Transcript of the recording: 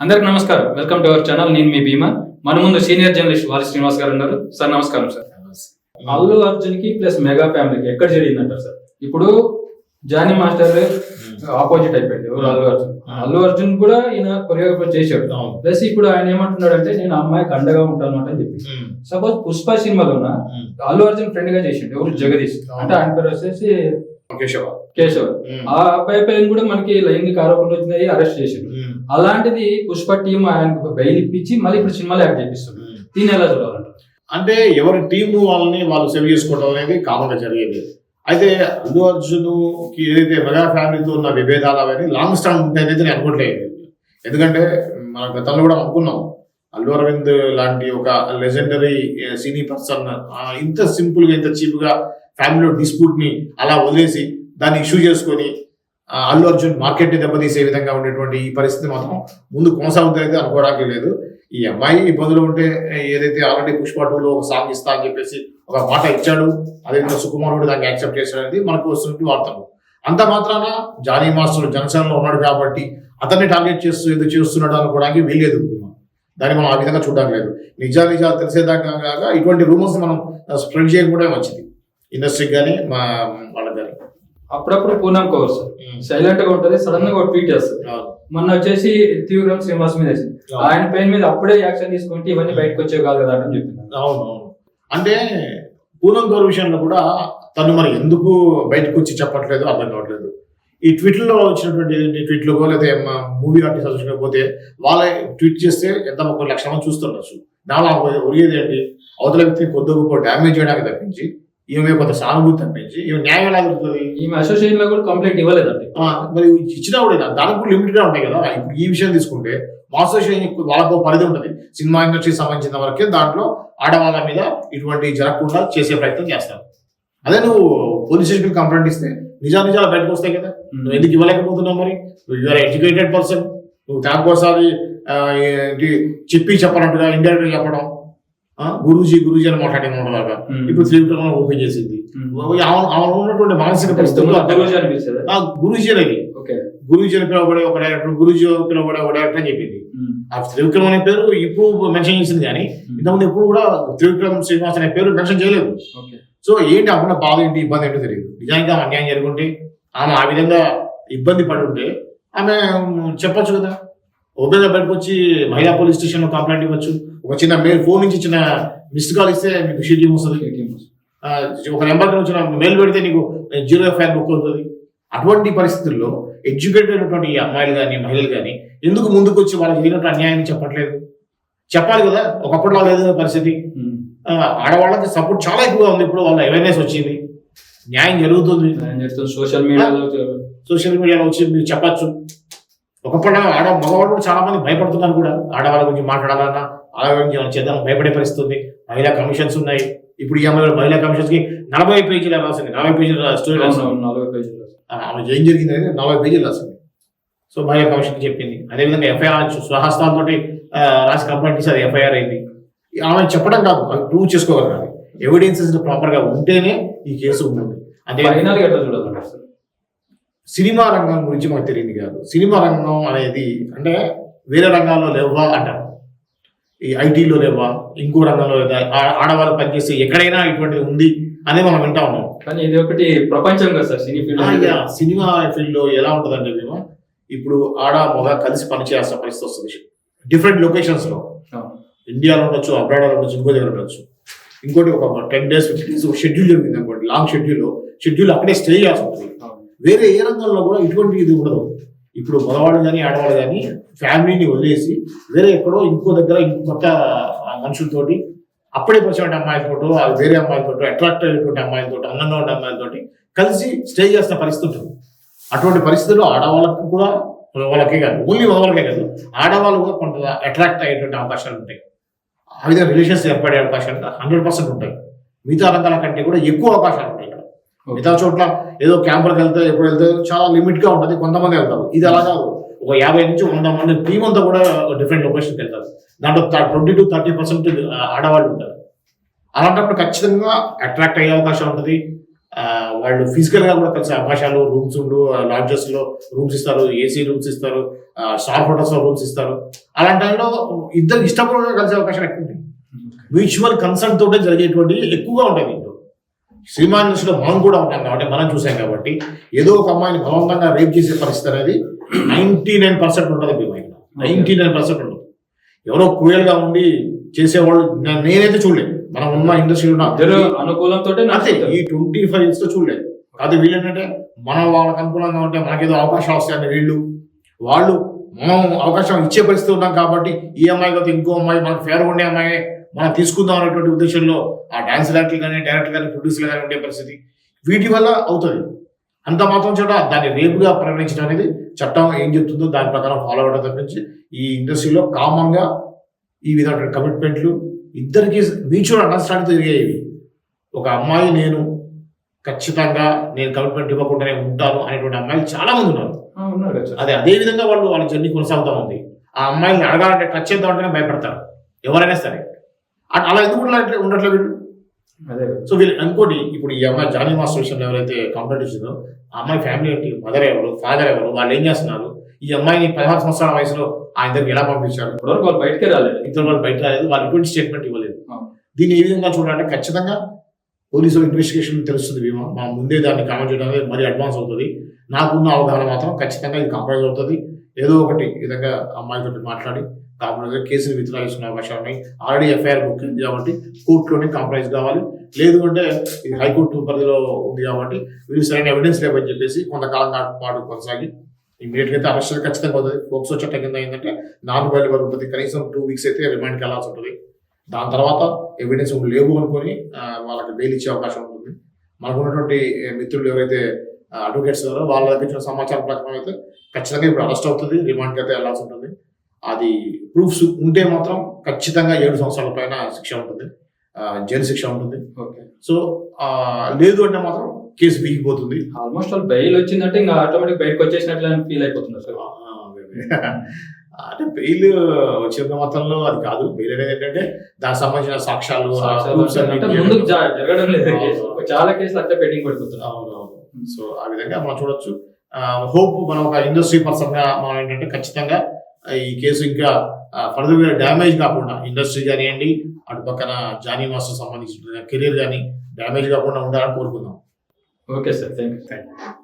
అందరికి నమస్కారం. Welcome to our channel నేను మీ భీమా. మన ముందు సీనియర్ జర్నలిస్ట్ వాలి శ్రీనివాస్ గారు ఉన్నారు. సార్ నమస్కారం సార్ అల్లు అర్జున్కి ప్లస్ మెగా ఫ్యామిలీకి ఎక్కడ జరిగిందంటారు సార్ ఇప్పుడు జానీ మాస్టర్ ఆపోజిట్ అయిపోయింది. ఎవరు అల్లు అర్జున్? అల్లు అర్జున్ కూడా ఈయన కొరియోగ్రఫర్ చేశాడు. ప్లస్ ఇప్పుడు ఆయన ఏమంటున్నాడు అంటే నేను అమ్మాయికి అండగా ఉంటాను అని చెప్పి. సపోజ్ పుష్ప సినిమాలోన. అల్లు అర్జున్ ఫ్రెండ్గా చేసిండు. ఎవరు? జగదీష్. అంటే ఆయన పేరు వచ్చేసి కేశవ. కేశవ్. ఆ అబ్బాయి పైన కూడా మనకి లైంగిక ఆరోపణలు వచ్చినాయి అరెస్ట్ చేసిండు. ఉమ్, అలాంటిది పుష్ప టీం ఆయనకు బయలు ఇప్పించి మళ్ళీ ఇప్పుడు సినిమాలో యాక్ట్ చేపిస్తుంది. దీన్ని ఎలా చూడాలంట అంటే ఎవరి టీము వాళ్ళని వాళ్ళు సేవ్ చేసుకోవడం అనేది కామన్ జరిగేది. అయితే అల్లు అర్జున్కి ఏదైతే మెగా ఫ్యామిలీతో ఉన్న విభేదాలు అవన్నీ లాంగ్ స్టాండ్ ఉంటాయనేది నేను అనుకోవట్లేదు. ఎందుకంటే మన గతంలో కూడా అనుకున్నాం. అల్లు అరవింద్ లాంటి ఒక లెజెండరీ సినీ పర్సన్ ఇంత సింపుల్గా ఇంత చీప్గా ఫ్యామిలీలో డిస్ప్యూట్ని అలా వదిలేసి దాన్ని ఇష్యూ చేసుకొని అల్లు అర్జున్ మార్కెట్ని దెబ్బతీసే విధంగా ఉండేటువంటి ఈ పరిస్థితి మాత్రం ముందు కొనసాగుతుంది అనుకోవడానికి లేదు. ఈ అమ్మాయి ఇబ్బందులు ఉంటే ఏదైతే ఆల్రెడీ పుష్ప టూలో ఒక సాంగ్ ఇస్తా అని చెప్పేసి ఒక మాట ఇచ్చాడు అదేవిధంగా సుకుమార్ కూడా దాన్ని యాక్సెప్ట్ చేశాడు అనేది మనకు వస్తున్నట్టు వార్తలు. అంత మాత్రాన జానీ మాస్టర్ జనసేనలో ఉన్నాడు కాబట్టి అతన్ని టార్గెట్ చేస్తూ ఏదో చేస్తున్నాడు అనుకోవడానికి వీల్లేదు. దాన్ని మనం ఆ విధంగా చూడడం లేదు. నిజా నిజాలు తెలిసేదాకా ఇటువంటి రూమర్స్ మనం స్ప్రెడ్ చేయకపోవడం మంచిది. ఇండస్ట్రీకి కానీ మా వాళ్ళకి కానీ అప్పుడప్పుడు పూనం కవర్ సార్ సైలెంట్గా ఉంటది సడన్గా ట్వీట్ చేస్తుంది మొన్న వచ్చేసి తీవ్రం శ్రీనివాస్ మీద ఆయన పెయిన్ మీద అప్పుడే యాక్షన్ తీసుకుంటే ఇవన్నీ బయటకు వచ్చేవి కాదు కదా అని చెప్పింది. అవును అంటే పూనం గౌరవ విషయంలో కూడా తను మరి ఎందుకు బయటకు వచ్చి చెప్పట్లేదు అర్థం కావట్లేదు. ఈ ట్విట్లో వచ్చినటువంటి ఏంటి ట్వీట్లో లేదా మూవీ ఆర్టిస్ట్ అసోసియేషన్ పోతే వాళ్ళే ట్వీట్ చేస్తే ఎంత ఒక లక్ష మంది చూస్తుండొచ్చు. దానిలో ఒరిగేది ఏంటి? అవతల వ్యక్తిని కొద్ది గొప్ప డ్యామేజ్ చేయడానికి తప్పించి ఈమె కొంత సానుభూతి తప్పించి ఈమె న్యాయం ఎలా జరుగుతుంది ఈమె అసోసియేషన్లో కూడా కంప్లైంట్ ఇవ్వలేదండి ఆ, మరి ఇచ్చినా కూడా దానికి కూడా లిమిటెడ్గా ఉంటాయి కదా. ఇప్పుడు ఈ విషయం తీసుకుంటే మాస్టర్ షో వాళ్ళకు పరిధి ఉంటుంది. సినిమా ఇండస్ట్రీకి సంబంధించిన వరకే దాంట్లో ఆడవాళ్ళ మీద ఇటువంటి జరగకుండా చేసే ప్రయత్నం చేస్తారు. అదే నువ్వు పోలీస్ స్టేషన్ కంప్లైంట్ ఇస్తే నిజా నిజాలు బయటకు వస్తాయి కదా. నువ్వు ఎందుకు ఇవ్వలేకపోతున్నావు మరి? యూఆర్ ఎడ్యుకేటెడ్ పర్సన్ నువ్వు దానికోసారి చెప్పి చెప్పనట్టుగా ఇండైరెక్ట్ చెప్పడం. గురూజీ గురూజీ అని మాట్లాడిన ఉమ్. ఇప్పుడు త్రివిక్రమ ఓపెన్ చేసింది. ఉన్నటువంటి మానసిక పరిస్థితులు ఆ గురూజీ ఓకే. గురూజీ అని పిలవబడే ఒక డైరెక్టర్ గురూజీ అని పిలవబడే ఒక డైరెక్టర్ అని చెప్పింది. ఆ త్రివిక్రమ్ అనే పేరు ఇప్పుడు మెన్షన్ చేసింది కానీ ఇంతకుముందు ఎప్పుడు కూడా త్రివిక్రమ్ శ్రీనివాస్ అనే పేరు మెన్షన్ చేయలేదు. సో ఏంటి అప్పుడు బాధ ఏంటి ఇబ్బంది ఏంటో తెలియదు. నిజానికి ఆమె అన్యాయం జరుగుంటే ఆమె ఆ విధంగా ఇబ్బంది పడి ఉంటే ఆమె చెప్పొచ్చు కదా. ఓపెన్ బయటకు వచ్చి మహిళా పోలీస్ స్టేషన్లో కంప్లైంట్ ఇవ్వచ్చు. ఒక చిన్న మెయిల్ ఫోన్ నుంచి చిన్న మిస్డ్ కాల్ ఇస్తే మీకు షీట్ వస్తుంది ఆ, ఒక నెంబర్ వచ్చిన మెయిల్ పెడితే నీకు జీరో ఎఫ్ఐఆర్ బుక్ అవుతుంది. అటువంటి పరిస్థితుల్లో ఎడ్యుకేటెడ్ అయినటువంటి అమ్మాయిలు కానీ మహిళలు కానీ ఎందుకు ముందుకు వచ్చి వాళ్ళకి జరిగినట్టు అన్యాయం చెప్పట్లేదు? చెప్పాలి కదా ఒకప్పుడు లేదు పరిస్థితి. ఆడవాళ్ళకి సపోర్ట్ చాలా ఎక్కువగా ఉంది ఇప్పుడు వాళ్ళ అవేర్నెస్ వచ్చింది. న్యాయం జరుగుతుంది. సోషల్ మీడియాలో సోషల్ మీడియాలో వచ్చి మీరు చెప్పచ్చు. ఒకప్పుడు ఆడ మగవాళ్ళు చాలా మంది భయపడుతున్నారు కూడా ఆడవాళ్ళ గురించి మాట్లాడాలన్నా ఏమైనా చేద్దాం భయపడే పరిస్థితి ఉంది. మహిళా కమిషన్స్ ఉన్నాయి. ఇప్పుడు ఈ అమ్మాయి మహిళా కమిషన్స్కి నలభై పేజీలు రాసింది. నలభై పేజీల స్టోరీ రాసింది. నలభై పేజీలు ఆమె ఏం జరిగింది అనేది నలభై పేజీలు రాసింది. సో మహిళా కమిషన్ చెప్పింది. అదేవిధంగా ఎఫ్ఐఆర్ స్వహస్తాలతో రాసి కంప్లైంట్ ఇస్తే అది ఎఫ్ఐఆర్ అయింది. ఆమె చెప్పడం కాదు అది ప్రూవ్ చేసుకోగలగాలి ఎవిడెన్సెస్ ప్రాపర్గా ఉంటేనే ఈ కేసు ఉంటుంది సార్? సినిమా రంగం గురించి మనకు తెలియదు కాదు. సినిమా రంగం అనేది అంటే వేరే రంగాల్లో లేవా అంటారు. ఈ ఐటీలో లేవా ఇంకో రంగంలో లేదా ఆడవాళ్ళు పనిచేస్తే ఎక్కడైనా ఇటువంటిది ఉంది అనేది మనం వింటా ఉన్నాం. కానీ ఇది ఒకటి ప్రపంచం కదా సార్ సినీ ఫీల్డ్ సినిమా ఫీల్డ్లో ఎలా ఉంటుందంటే మేము ఇప్పుడు ఆడ మగ కలిసి పనిచేయాల్సిన పరిస్థితి వస్తుంది. డిఫరెంట్ లొకేషన్స్లో. ఇండియాలో ఉండొచ్చు అబ్రాడ్ ఉండొచ్చు ఇంకో దగ్గర ఉండొచ్చు. ఇంకోటి ఒక ten days fifteen days schedule జరిగింది అనుకోండి లాంగ్ షెడ్యూల్ షెడ్యూల్ అక్కడే స్టే చేయాల్సి ఉంటుంది. వేరే ఏ రంగంలో కూడా ఇటువంటి ఇది ఉండదు. ఇప్పుడు మగవాళ్ళు కానీ ఆడవాళ్ళు కానీ ఫ్యామిలీని వదిలేసి వేరే ఎక్కడో ఇంకో దగ్గర ఇంకో కొత్త ఆ, మనుషులతోటి అప్పుడే పరిచయం అమ్మాయిలతో అది వేరే అమ్మాయిలతో అట్రాక్ట్ అయ్యేటువంటి అమ్మాయిలతో అందంగా ఉండే అమ్మాయిలతోటి కలిసి స్టే చేస్తున్న పరిస్థితి ఉంటుంది అటువంటి పరిస్థితుల్లో ఆడవాళ్ళకి కూడా వాళ్ళకే కాదు ఓన్లీ మగవాళ్ళకే కాదు ఆడవాళ్ళు కూడా కొంత అట్రాక్ట్ అయ్యేటువంటి అవకాశాలు ఉంటాయి. ఆ విధంగా రిలేషన్స్ ఏర్పడే అవకాశాలు హండ్రెడ్ పర్సెంట్ ఉంటాయి. మిగతా రంగాల కంటే కూడా ఎక్కువ అవకాశాలు ఉంటాయి ఇక్కడ. మిగతా చోట్ల ఏదో క్యాంపులకు వెళ్తే ఎప్పుడు వెళ్తే చాలా లిమిట్గా ఉంటుంది కొంతమంది వెళ్తారు. ఇది అలా కాదు. ఒక యాభై నుంచి వంద మంది టీం అంతా కూడా డిఫరెంట్ లొకేషన్కి వెళ్తారు. దాంట్లో ట్వంటీ టు థర్టీ పర్సెంట్ ఆడవాళ్ళు ఉంటారు. అలాంటప్పుడు ఖచ్చితంగా అట్రాక్ట్ అయ్యే అవకాశం ఉంటుంది. వాళ్ళు ఫిజికల్గా కూడా కలిసే అవకాశాలు రూమ్స్ ఉండు లాడ్జెస్లో రూమ్స్ ఇస్తారు ఏసీ రూమ్స్ ఇస్తారు స్టార్ హోటల్స్లో రూమ్స్ ఇస్తారు. అలాంటి టైంలో ఇద్దరు ఇష్టపూర్వకంగా కలిసే అవకాశాలు ఎక్కువ ఉంటాయి మ్యూచువల్ కన్సర్న్ తోటే జరిగేటువంటి ఎక్కువగా ఉంటాయి దీంట్లో. సినిమా ఇండస్ట్రీలో మనం కూడా ఉంటాం కాబట్టి మనం చూసాం కాబట్టి ఏదో ఒక అమ్మాయిని బలవంతంగా రేప్ చేసే పరిస్థితి అనేది నైన్టీ నైన్ పర్సెంట్ ఉంటుంది నైన్టీ నైన్ పర్సెంట్ ఉండదు ఎవరో క్రూయల్గా ఉండి చేసేవాళ్ళు నేనైతే చూడలేదు. మనం ఉన్న ఇండస్ట్రీలో అనుకూలంతో అంతే ఈ ట్వంటీ ఫైవ్ ఇయర్స్తో చూడలేదు. కాదు వీళ్ళు ఏంటంటే మనం వాళ్ళకి అనుకూలంగా ఉంటే మనకేదో అవకాశం వస్తాయని వీళ్ళు వాళ్ళు మనం అవకాశం ఇచ్చే పరిస్థితి ఉన్నాం కాబట్టి ఈ అమ్మాయి కాదు ఇంకో అమ్మాయి మనకు ఫేర్ ఉండే అమ్మాయి మనం తీసుకుందాం అనేటువంటి ఉద్దేశంలో ఆ డాన్స్ డైరెక్టర్ కానీ డైరెక్టర్ కానీ ప్రొడ్యూసర్ కానీ ఉండే పరిస్థితి వీటి వల్ల అవుతుంది. అంత మాత్రం చోట దాన్ని రేపుగా పరిగణించడం అనేది చట్టం ఏం చెప్తుందో దాని ప్రకారం ఫాలో అవ్వడం తప్పించి ఈ ఇండస్ట్రీలో కామన్గా ఈ విధమైన కమిట్మెంట్లు ఇద్దరికి మ్యూచువల్ అండర్స్టాండింగ్ జరిగేవి ఒక అమ్మాయి నేను ఖచ్చితంగా నేను కమిట్మెంట్ ఇవ్వకుండానే ఉంటాను అనేటువంటి అమ్మాయిలు చాలా మంది ఉన్నారు అదే అదే విధంగా వాళ్ళు వాళ్ళ జర్నీ కొనసాగుతూ ఉంది. ఆ అమ్మాయిని అడగాలంటే టచ్ అంటేనే భయపడతారు. ఎవరైనా సరే. అలా ఎందుకు ఉండట్లే ఉండట్లే వీళ్ళు? అదే. సో వీళ్ళు ఇంకోటి ఇప్పుడు ఈ అమ్మాయి జానీ మాస్టర్ విషయంలో ఎవరైతే కంప్లైంట్ ఇచ్చిందో ఆ అమ్మాయి ఫ్యామిలీ ఏంటి మదర్ ఎవరు ఫాదర్ ఎవరు వాళ్ళు ఏం చేస్తున్నారు? ఈ అమ్మాయిని పదహారు సంవత్సరాల వయసులో ఆయన దగ్గర ఎలా పంపించారు? ఇప్పటివరకు వాళ్ళు బయటకే రాలేదు. ఇద్దరు వాళ్ళు బయట రాలేదు వాళ్ళు ఎటువంటి స్టేట్మెంట్ ఇవ్వలేదు. దీన్ని ఏ విధంగా చూడాలంటే ఖచ్చితంగా పోలీసు ఇన్వెస్టిగేషన్ తెలుస్తుంది భీమా. మనం ముందే దాన్ని కామెంట్ చేయడం మరీ అడ్వాన్స్ అవుతుంది. నాకున్న అవగాహన మాత్రం ఖచ్చితంగా ఇది కాంప్రమైజ్ అవుతుంది. ఏదో ఒకటి విధంగా అమ్మాయితో మాట్లాడి కాంప్రమైజ్ కేసులు విత్డ్రా చేసుకునే అవకాశాలు ఉన్నాయి. ఆల్రెడీ ఎఫ్ఐఆర్ బుక్ అయింది కాబట్టి కోర్టులోనే కాంప్రమైజ్ కావాలి. లేదు అంటే ఇది హైకోర్టు పరిధిలో ఉంది కాబట్టి వీళ్ళు సరైన ఎవిడెన్స్ లేవని చెప్పేసి కొంతకాలం పాటు కొనసాగి ఇమీడియట్ అయితే అరెస్ట్ ఖచ్చితంగా అవుతుంది. ఫోక్సో చట్టం కింద ఏంటంటే నాలుగు వేల వరకు ఉంటుంది కనీసం టూ వీక్స్ అయితే రిమాండ్కి వెళ్ళాల్సి ఉంటుంది. దాని తర్వాత ఎవిడెన్స్ లేవు అనుకొని వాళ్ళకి బెయిల్ ఇచ్చే అవకాశం ఉంటుంది. మనకు ఉన్నటువంటి మిత్రులు ఎవరైతే అడ్వకేట్స్ ఉన్నారో వాళ్ళ దగ్గర సమాచారం ప్రకారం అయితే ఖచ్చితంగా ఇప్పుడు అరెస్ట్ అవుతుంది రిమాండ్కి అయితే వెళ్ళాల్సి ఉంటుంది. అది ప్రూఫ్స్ ఉంటే మాత్రం ఖచ్చితంగా ఏడు సంవత్సరాల పైన శిక్ష ఉంటుంది. జైలు శిక్ష ఉంటుంది. ఓకే. సో లేదు అంటే మాత్రం కేసు వీగిపోతుంది. ఆల్మోస్ట్ వాళ్ళు బెయిల్ వచ్చిందంటే ఇంకా ఆటోమేటిక్ బయటకు వచ్చేసినట్లు ఫీల్ అయిపోతున్నారు సార్. అంటే బెయిల్ వచ్చిన మొత్తంలో అది కాదు. బెయిల్ అనేది ఏంటంటే దానికి సంబంధించిన సాక్ష్యాలు అవును. చాలా కేసులు అట్లా పెండింగ్ పడిపోతున్నారు అవునవును సో ఆ విధంగా మనం చూడొచ్చు. హోప్ మనం ఒక ఇండస్ట్రీ పర్సన్గా మనం ఏంటంటే ఖచ్చితంగా ఈ కేసు ఇంకా ఫర్దర్గా డ్యామేజ్ కాకుండా ఇండస్ట్రీ కానివ్వండి అటు పక్కన జానీ మాస్టర్ సంబంధించిన కెరీర్ కానీ డ్యామేజ్ కాకుండా ఉండాలని కోరుకుందాం. Okay sir. Thank you thank you